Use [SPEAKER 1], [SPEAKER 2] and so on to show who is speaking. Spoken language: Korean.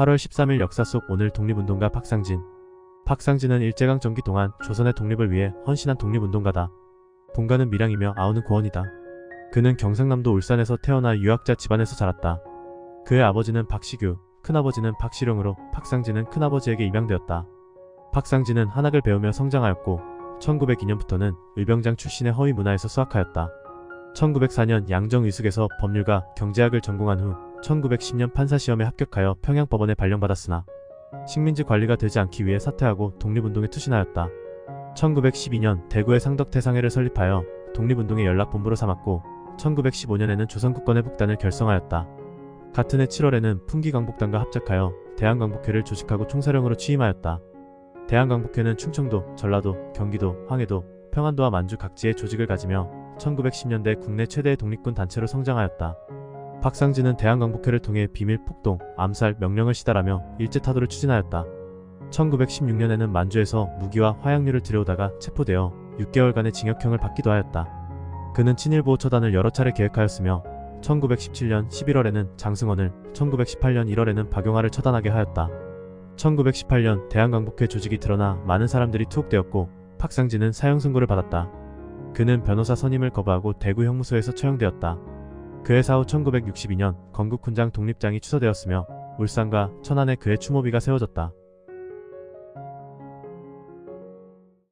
[SPEAKER 1] 8월 13일 역사 속 오늘 독립운동가 박상진. 박상진은 일제강 점기 동안 조선의 독립을 위해 헌신한 독립운동가다. 본가는 밀양이며 아우는 고원이다. 그는 경상남도 울산에서 태어나 유학자 집안에서 자랐다. 그의 아버지는 박시규, 큰아버지는 박시룡으로 박상진은 큰아버지에게 입양되었다. 박상진은 한학을 배우며 성장하였고 1902년부터는 의병장 출신의 허위 문화에서 수학하였다. 1904년 양정의숙에서 법률과 경제학을 전공한 후 1910년 판사시험에 합격하여 평양법원에 발령받았으나 식민지 관리가 되지 않기 위해 사퇴하고 독립운동에 투신하였다. 1912년 대구의 상덕태상회를 설립하여 독립운동의 연락본부로 삼았고 1915년에는 조선국권의 북단을 결성하였다. 같은 해 7월에는 풍기광복단과 합작하여 대한광복회를 조직하고 총사령으로 취임하였다. 대한광복회는 충청도, 전라도, 경기도, 황해도, 평안도와 만주 각지에 조직을 가지며 1910년대 국내 최대의 독립군 단체로 성장하였다. 박상진은 대한광복회를 통해 비밀 폭동, 암살, 명령을 시달하며 일제타도를 추진하였다. 1916년에는 만주에서 무기와 화약류를 들여오다가 체포되어 6개월간의 징역형을 받기도 하였다. 그는 친일보호 처단을 여러 차례 계획하였으며 1917년 11월에는 장승원을, 1918년 1월에는 박용화를 처단하게 하였다. 1918년 대한광복회 조직이 드러나 많은 사람들이 투옥되었고 박상진은 사형 선고를 받았다. 그는 변호사 선임을 거부하고 대구 형무소에서 처형되었다. 그해 사후 1962년 건국훈장 독립장이 추서되었으며 울산과 천안에 그의 추모비가 세워졌다.